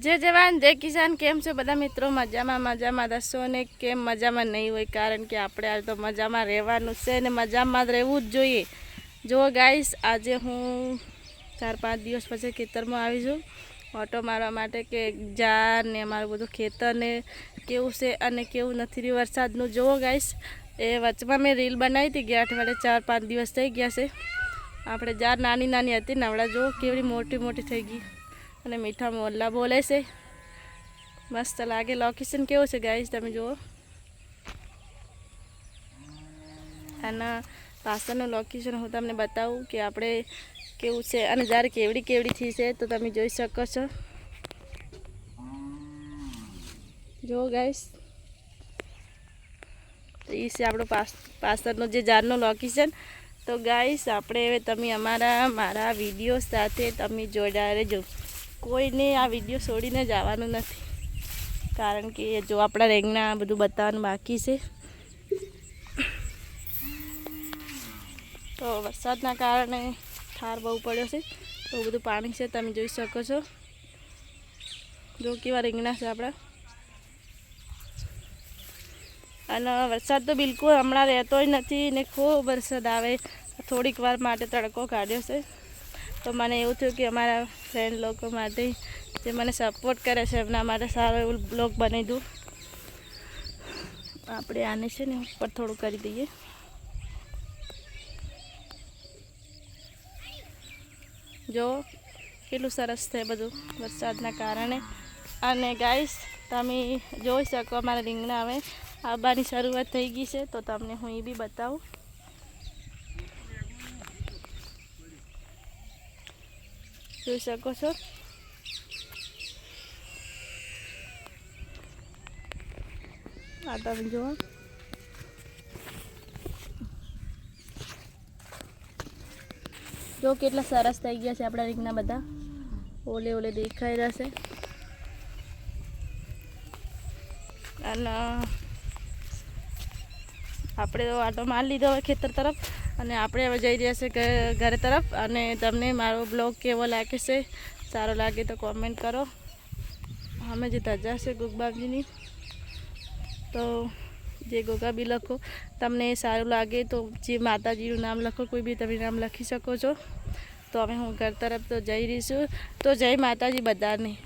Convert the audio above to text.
જય જવાન, જય કિસાન, કેમ છો બધા મિત્રો? મજામાં મજામાં. દસો ને કેમ મજામાં નહીં હોય? કારણ કે આપણે આજે તો મજામાં રહેવાનું છે ને મજામાં જ રહેવું જ જોઈએ. જો ગાઈસ, આજે હું ચાર પાંચ દિવસ પછી ખેતરમાં આવી છું. ઓટો મારવા માટે કે જાર ને અમારું બધું ખેતર ને કેવું છે અને કેવું નથી રહ્યું વરસાદનું. જુઓ ગાઈસ, એ વચમાં મેં રીલ બનાવી હતી ગયા અઠવાડિયે ચાર પાંચ દિવસ થઈ ગયા છે. આપણે જાર નાની નાની હતી નવડા જુઓ, કેવડી મોટી મોટી થઈ ગઈ. અને મીઠા મોલ્લા બોલે છે. મસ્ત લાગે લોકેશન કેવું છે ગાઈસ તમે જુઓ. આના પાછળનું લોકેશન હું તમને બતાવું કે આપણે કેવું છે. અને જ્યારે કેવડી કેવડી થઈ છે, તો તમે જોઈ શકો છો. જુઓ ગાઈસ તો એ છે આપણો પાછળનું જે ઝાડનું લોકેશન તો ગાઈસ આપણે તમે અમારા, મારા વીડિયો સાથે તમે જોડાયા રહેજો. કોઈને આ વીડિયો છોડીને જવાનું નથી. કારણ કે જો આપણા રેંગના બધું બતાવવાનું બાકી છે. તો વરસાદના કારણે ઠાર બહુ પડ્યો છે. તો બધું પાણી છે, તમે જોઈ શકો છો. જો કેવા રીંગણા છે આપણા. અને વરસાદ તો બિલકુલ હમણાં રહેતોય નથી ને ખૂબ વરસાદ આવે. થોડીક વાર માટે તડકો કાઢ્યો છે. તો મને એવું થયું કે અમારા ફ્રેન્ડ લોકો માટે જે મને સપોર્ટ કરે છે, એમના માટે સારો એવું બ્લોગ બનાવી દઉં. આપણે આને છે ને ઉપર થોડું કરી દઈએ. જો, કેટલું સરસ છે બધું વરસાદના કારણે. અને ગાઈસ તમે જોઈ શકો અમારા રીંગણા હવે આવવાની શરૂઆત થઈ ગઈ છે, તો તમને હું એ બી બતાવું. જોઈ શકો છો આ તમે જુઓ જો કેટલા સરસ થઈ ગયા છે આપણા રીંગના બધા ઓલે ઓલે દેખાઈ રહ્યા છે અને આપણે તો આટો માર લીધો હવે ખેતર તરફ અને આપણે હવે જઈ રહ્યા છે ઘરે તરફ અને તમને મારો બ્લોગ કેવો લાગે છે? સારો લાગે તો કોમેન્ટ કરો. અમે જે ધજા છે ગુગબાબજીની તો જે ગોગા બી લખો, તમને સારું લાગે તો જે માતાજીનું નામ લખો, કોઈ બી તમે નામ લખી શકો છો. તો અમે હું ઘર તરફ તો જઈ રહીશું તો જય માતાજી બધાને.